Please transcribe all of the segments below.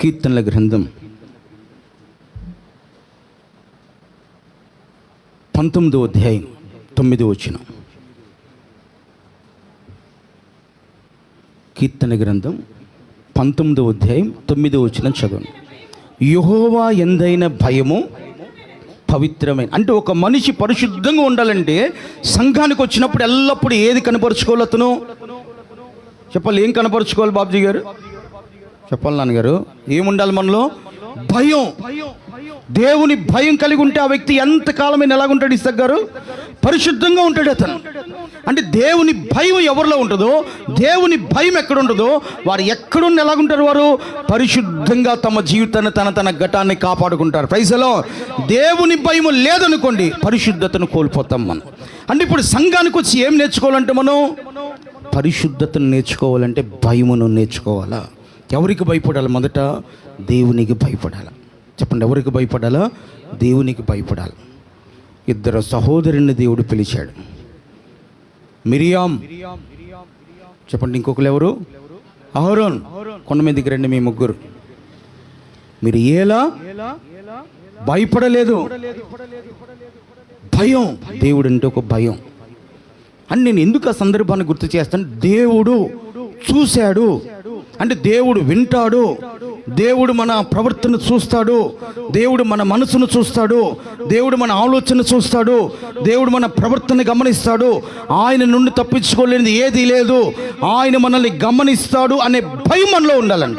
కీర్తనల గ్రంథం పంతొమ్మిదో అధ్యాయం తొమ్మిదో వచ్చిన కీర్తన గ్రంథం పంతొమ్మిదో అధ్యాయం తొమ్మిదో వచ్చిన చదవండి. యహోవా ఎందైన భయము పవిత్రమైన అంటే ఒక మనిషి పరిశుద్ధంగా ఉండాలంటే సంఘానికి వచ్చినప్పుడు ఎల్లప్పుడూ ఏది కనపరుచుకోవాలి అతను? చెప్పాలి ఏం కనపరుచుకోవాలి బాబుజీ గారు? చెప్పాలి నాన్నగారు. ఏముండాలి మనలో? భయం. దేవుని భయం కలిగి ఉంటే ఆ వ్యక్తి ఎంతకాలమైన ఎలాగుంటాడు ఇస్తాక్ గారు? పరిశుద్ధంగా ఉంటాడు అతను. అంటే దేవుని భయం ఎవరిలో ఉంటుందో దేవుని భయం ఎక్కడ వారు ఎక్కడున్న ఎలాగుంటారు వారు? పరిశుద్ధంగా తమ జీవితాన్ని తన తన ఘటాన్ని కాపాడుకుంటారు. పైసలో దేవుని భయం లేదనుకోండి పరిశుద్ధతను కోల్పోతాం మనం. అంటే ఇప్పుడు సంఘానికి వచ్చి ఏం నేర్చుకోవాలంటే మనం? పరిశుద్ధతను నేర్చుకోవాలంటే భయమును నేర్చుకోవాలా? ఎవరికి భయపడాలి మొదట? దేవునికి భయపడాలి. చెప్పండి ఎవరికి భయపడాలా? దేవునికి భయపడాలి. ఇద్దరు సహోదరుని దేవుడు పిలిచాడు. మిరియాం. చెప్పండి ఇంకొకరు ఎవరు? అహరోన్. కొండ మీదకి రండి మీ ముగ్గురు. మీరు ఏలా? భయపడలేదు. భయం. దేవుడు అంటే ఒక భయం. అని నేను ఎందుకు ఆ సందర్భాన్ని గుర్తు చేస్తాను? దేవుడు చూశాడు. అంటే దేవుడు వింటాడు. దేవుడు మన ప్రవర్తన చూస్తాడు. దేవుడు మన మనసును చూస్తాడు. దేవుడు మన ఆలోచన చూస్తాడు. దేవుడు మన ప్రవర్తన గమనిస్తాడు. ఆయన నుండి తప్పించుకోలేనిది ఏదీ లేదు. ఆయన మనల్ని గమనిస్తాడు అనే భయం మనలో ఉండాలంట.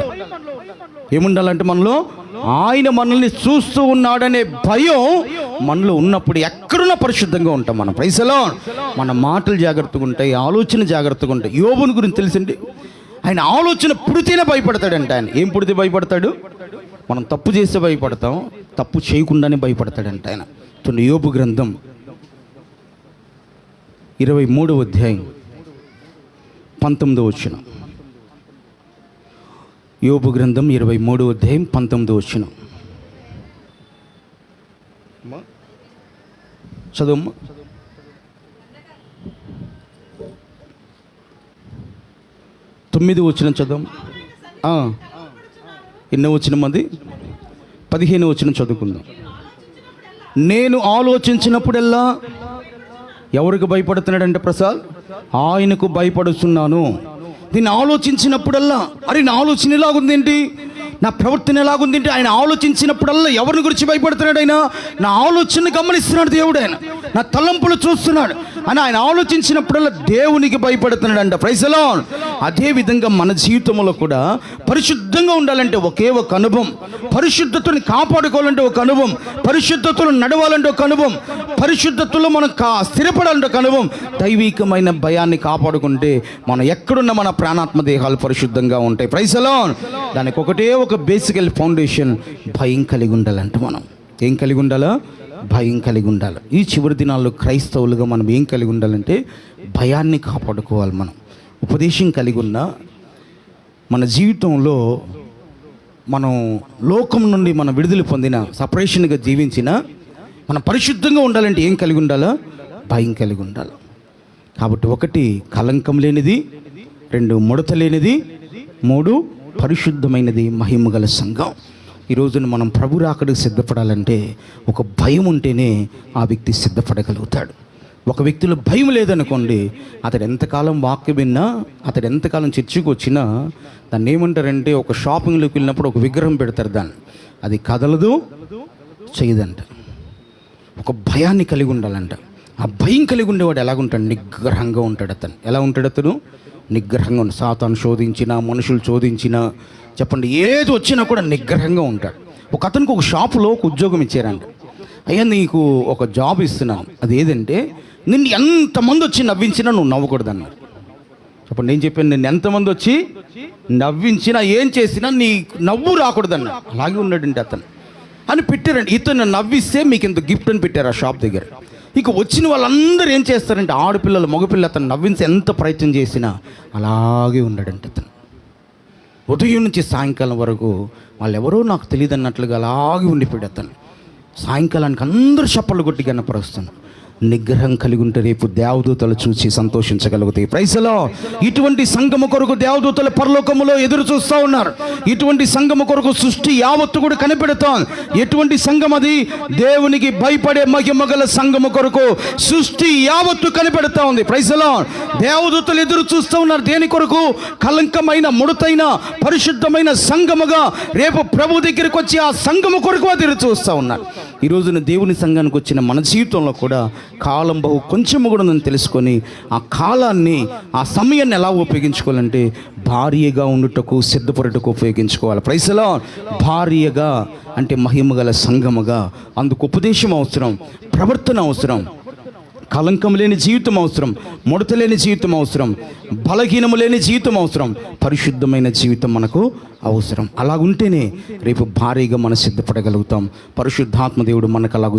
ఏముండాలంటే మనలో? ఆయన మనల్ని చూస్తూ ఉన్నాడనే భయం మనలో ఉన్నప్పుడు ఎక్కడున్నా పరిశుద్ధంగా ఉంటాం మనం. పైసలో మన మాటలు జాగ్రత్తగా ఉంటాయి ఆలోచన జాగ్రత్తగా ఉంటాయి. యోబుని గురించి తెలిసిండి ఆయన ఆలోచన పుడితేనే భయపడతాడంట ఆయన. ఏం పుడితే భయపడతాడు? మనం తప్పు చేస్తే భయపడతాం తప్పు చేయకుండానే భయపడతాడంట ఆయన. చూడండి యోబు గ్రంథం ఇరవై మూడవ అధ్యాయం పంతొమ్మిదో వచ్చిన యోబు గ్రంథం ఇరవై మూడో అధ్యాయం పంతొమ్మిదో వచ్చిన చదువు తొమ్మిది వచ్చిన చదువు ఎన్నో వచ్చిన మంది పదిహేను వచ్చిన చదువుకుందాం. నేను ఆలోచించినప్పుడల్లా ఎవరికి భయపడుతున్నాడంటే ప్రసాద్? ఆయనకు భయపడుతున్నాను దీన్ని ఆలోచించినప్పుడల్లా అరే నా ఆలోచన ఎలాగుందేంటి? నా ప్రవర్తన ఎలాగుందేంటి? ఆయన ఆలోచించినప్పుడల్లా ఎవరిని గురించి భయపడుతున్నాడు ఆయన? నా ఆలోచన గమనిస్తున్నాడు దేవుడు ఆయన. నా తలంపులు చూస్తున్నాడు. అని ఆయన ఆలోచించినప్పుడల్లా దేవునికి భయపడుతున్నాడు అంట ప్రైసలో అదేవిధంగా మన జీవితంలో కూడా పరిశుద్ధంగా ఉండాలంటే ఒకే ఒక అనుభవం. పరిశుద్ధతని కాపాడుకోవాలంటే ఒక అనుభవం. పరిశుద్ధతను నడవాలంటే ఒక అనుభవం. పరిశుద్ధతలో మనం కా స్థిరపడాలంటే ఒక అనుభవం. దైవికమైన భయాన్ని కాపాడుకుంటే మనం ఎక్కడున్న మన ప్రాణాత్మ దేహాలు పరిశుద్ధంగా ఉంటాయి. ప్రైసలో దానికి ఒకటే ఒక బేసికల్ ఫౌండేషన్ భయం కలిగి ఉండాలంట మనం. ఏం కలిగి ఉండాలా? భయం కలిగి ఉండాలి. ఈ చివరి దినాల్లో క్రైస్తవులుగా మనం ఏం కలిగి ఉండాలంటే భయాన్ని కాపాడుకోవాలి మనం. ఉపదేశం కలిగి ఉన్న మన జీవితంలో మనం లోకం నుండి మనం విడుదల పొందిన సపరేషన్గా జీవించిన మనం పరిశుద్ధంగా ఉండాలంటే ఏం కలిగి ఉండాలా? భయం కలిగి ఉండాలి. కాబట్టి ఒకటి కలంకం లేనిది. రెండు ముడత లేనిది. మూడు పరిశుద్ధమైనది మహిమ గల సంఘం. ఈ రోజున మనం ప్రభు రాకడికి సిద్ధపడాలంటే ఒక భయం ఉంటేనే ఆ వ్యక్తి సిద్ధపడగలుగుతాడు. ఒక వ్యక్తిలో భయం లేదనుకోండి అతడు ఎంతకాలం వాక్యం విన్నా అతడు ఎంతకాలం చర్చికి వచ్చినా దాన్ని ఏమంటారంటే ఒక షాపింగ్లోకి వెళ్ళినప్పుడు ఒక విగ్రహం పెడతారు దాన్ని. అది కదలదు చేయదంట. ఒక భయాన్ని కలిగి ఉండాలంట. ఆ భయం కలిగి ఉండేవాడు ఎలాగుంటాడు? నిగ్రహంగా ఉంటాడు అతను. ఎలా ఉంటాడు అతను నిగ్రహంగా ఉంటాడు సాతాను శోధించినా మనుషులు చోధించినా చెప్పండి ఏది వచ్చినా కూడా నిగ్రహంగా ఉంటాడు. ఒక అతనికి ఒక షాపులో ఒక ఉద్యోగం ఇచ్చారంట. అయ్యా నీకు ఒక జాబ్ ఇస్తున్నాను. అది ఏదంటే నిన్ను ఎంతమంది వచ్చి నవ్వించినా నువ్వు నవ్వకూడదు అన్నారు చెప్పండి నేను చెప్పాను నేను ఎంతమంది వచ్చి నవ్వించినా ఏం చేసినా నీ నవ్వు రాకూడదన్న అలాగే ఉన్నాడంటే అతను. అని పెట్టారండి. ఇతను నవ్విస్తే మీకు ఇంత గిఫ్ట్ అని పెట్టారు ఆ షాప్ దగ్గర. ఇక వచ్చిన వాళ్ళందరూ ఏం చేస్తారంటే ఆడపిల్లలు మగపిల్లలు అతను నవ్వించి ఎంత ప్రయత్నం చేసినా అలాగే ఉన్నాడంటే అతను. ఉదయం నుంచి సాయంకాలం వరకు వాళ్ళు ఎవరో నాకు తెలియదు అన్నట్లుగా అలాగే ఉండిపోయాడు అతను. సాయంకాలానికి అందరూ చప్పలు కొట్టి కనపరుస్తున్నారు నిగ్రహం కలిగి ఉంటే రేపు దేవదూతలు చూసి సంతోషించగలుగుతాయి. ప్రైసలో ఇటువంటి సంఘము కొరకు దేవదూతలు పరలోకములో ఎదురు చూస్తూ ఉన్నారు. ఇటువంటి సంఘము కొరకు సృష్టి యావత్తు కూడా కనిపెడతాం ఎటువంటి సంఘం అది? దేవునికి భయపడే మహిమగల సంఘము కొరకు సృష్టి యావత్తు కనిపెడతా ఉంది. ప్రైసలో దేవదూతలు ఎదురు చూస్తూ ఉన్నారు. దేని కొరకు? కలంకమైన ముడతైన పరిశుద్ధమైన సంఘముగా రేపు ప్రభు దగ్గరికి వచ్చి ఆ సంఘము కొరకు ఎదురు చూస్తూ ఉన్నారు. ఈ రోజున దేవుని సంఘానికి వచ్చిన మన జీవితంలో కూడా కాలం బహు కొంచెము కూడా నన్ను తెలుసుకొని ఆ కాలాన్ని ఆ సమయాన్ని ఎలా ఉపయోగించుకోవాలంటే భార్యగా ఉండుటకు సిద్ధపడుటకు ఉపయోగించుకోవాలి. ప్రైసలో భార్యగా అంటే మహిమగల సంఘముగా అందుకు ఉపదేశం అవసరం ప్రవర్తన అవసరం. కలంకం లేని జీవితం అవసరం ముడత లేని జీవితం అవసరం బలహీనము లేని జీవితం అవసరం పరిశుద్ధమైన జీవితం మనకు అవసరం. అలాగుంటేనే రేపు భారీగా మనం సిద్ధపడగలుగుతాం. పరిశుద్ధాత్మ దేవుడు మనకు అలాగూ